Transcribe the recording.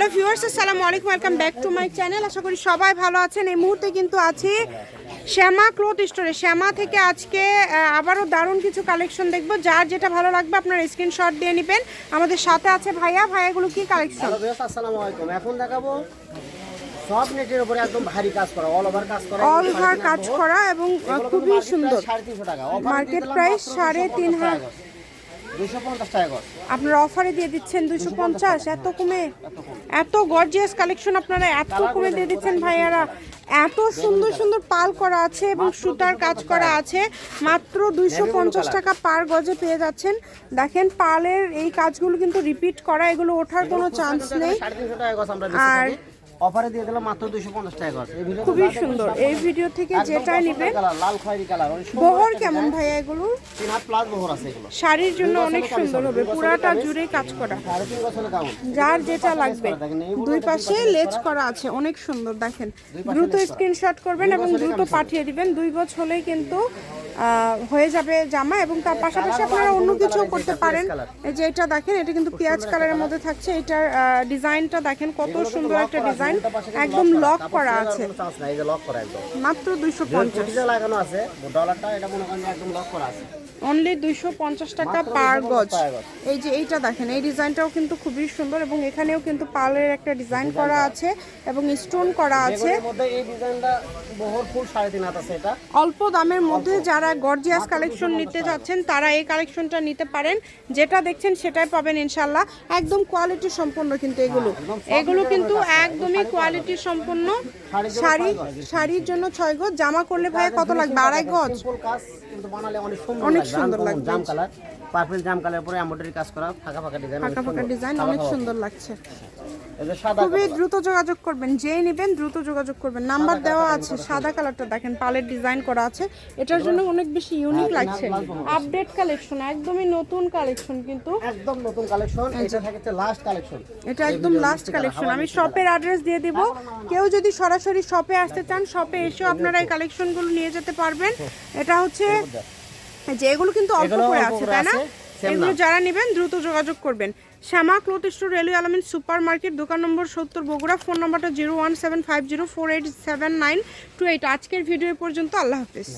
Hello viewers আসসালামু আলাইকুম welcome back to my channel. আশা করি সবাই ভালো আছেন। এই মুহূর্তে কিন্তু আছি শ্যামা ক্লথ স্টোরে। শ্যামা থেকে আজকে আবারও দারুণ কিছু কালেকশন দেখব। যার যেটা ভালো লাগবে আপনার স্ক্রিনশট দিয়ে নেবেন। আমাদের সাথে আছে ভাইয়া। ভাইয়াগুলো কি কালেকশন? হ্যালো ভিউয়ার্স আসসালামু আলাইকুম। এখন দেখাবো সব নেটের উপরে একদম ভারী কাজ করা অল ওভার কাজ করা। অল ওভার কাজ করা এবং খুবই সুন্দর। মার্কেট প্রাইস সাড়ে তিন হাজার দুশো পঞ্চাশ টাকা গজ আপনারা অফারে দিয়ে দিচ্ছেন দুইশো পঞ্চাশ? এত কমে? এত গর্জিয়াস কালেকশন আপনারা এত কমে দিয়ে দিচ্ছেন ভাইয়ারা। এত সুন্দর সুন্দর পাল করা আছে এবং সুতার কাজ করা আছে। মাত্র দুইশো পঞ্চাশ টাকা পার গজে পেয়ে যাচ্ছেন। দেখেন পালের এই কাজগুলো কিন্তু রিপিট করা এগুলো ওঠার কোনো চান্স নেই। আর অফারে দিয়ে দিলাম মাত্র দুশো পঞ্চাশ টাকা গজ এই ভিডিও খুবই সুন্দর। এই ভিডিও থেকে নেবেন লাল খয়েরি কালার বহর কেমন ভাইয়া এগুলো? হাত প্লাস বহর আছে এগুলো। শাড়ির জন্য অনেক সুন্দর হবে। পুরাটা জুড়েই কাজ করা। যার যেটা লাগবে। দুই পাশে লেজ করা আছে অনেক সুন্দর। দেখেন দ্রুত স্ক্রিনশট করবেন এবং দ্রুত পাঠিয়ে দিবেন। দুই বছর হলেই কিন্তু হয়ে যাবে জামা এবং তার পাশাপাশি আপনারা অন্য কিছুও করতে পারেন। এই যে এটা দেখেন এটা কিন্তু পেঁয়াজ কালারের মধ্যে থাকছে। এটার ডিজাইনটা দেখেন কত সুন্দর একটা ডিজাইন। একদম লক করা আছে। মাত্র দুইশো পঞ্চাশ। লাগানো আছে ডলারটা এটা মনে করেন একদম লক করা আছে। অনলি দুইশো পঞ্চাশ টাকা পার গজ। এই যে এইটা দেখেন এই ডিজাইনটাও কিন্তু খুবই সুন্দর এবং এখানেও কিন্তু পালের একটা ডিজাইন করা আছে এবং স্টোন করা আছে। অল্প দামের মধ্যে যারা গর্জিয়াস কালেকশন নিতে যাচ্ছেন তারা এই কালেকশনটা নিতে পারেন। যেটা দেখছেন সেটাই পাবেন ইনশাল্লাহ একদম কোয়ালিটি সম্পন্ন কিন্তু এগুলো। এগুলো কিন্তু একদমই কোয়ালিটি সম্পন্ন। শাড়ি শাড়ির জন্য ছয় গজ। জামা করলে ভাই কত লাগবে? আড়াই গজ। অনেক সুন্দর। জাম কালার পার্পল জাম কালার পরে এমব্রয়ডারি কাজ করা ফাঁকা ফাঁকা ডিজাইন ফাঁকা ফাঁকা ডিজাইন অনেক সুন্দর লাগছে। খুবই দ্রুত যোগাযোগ করবেন যেই নেবেন দ্রুত যোগাযোগ করবেন। নাম্বার দেওয়া আছে সাদা কালারটা দেখেন পালের ডিজাইন করা আছে। এটার জন্য অনেক বেশি ইউনিক লাগছে। আপডেট কালেকশন একদমই নতুন কালেকশন কিন্তু। একদম নতুন কালেকশন এটা থাকছে লাস্ট কালেকশন এটা একদম লাস্ট কালেকশন আমি শপের অ্যাড্রেস দিয়ে দিব। কেউ যদি সরাসরি শপে আসতে চান শপে এসেও আপনারা এই কালেকশনগুলো নিয়ে যেতে পারবেন। এটা হচ্ছে যে এগুলো কিন্তু অল্প করে আছে তাই না? এগুলো যারা নেবেন দ্রুত যোগাযোগ করবেন। Shyama cloth store railway Almin super market দোকান নম্বর সত্তর বগুড়া। ফোন নম্বরটা zero one seven five zero four eight seven nine two eight. আজকের ভিডিও পর্যন্ত আল্লাহ হাফিজ।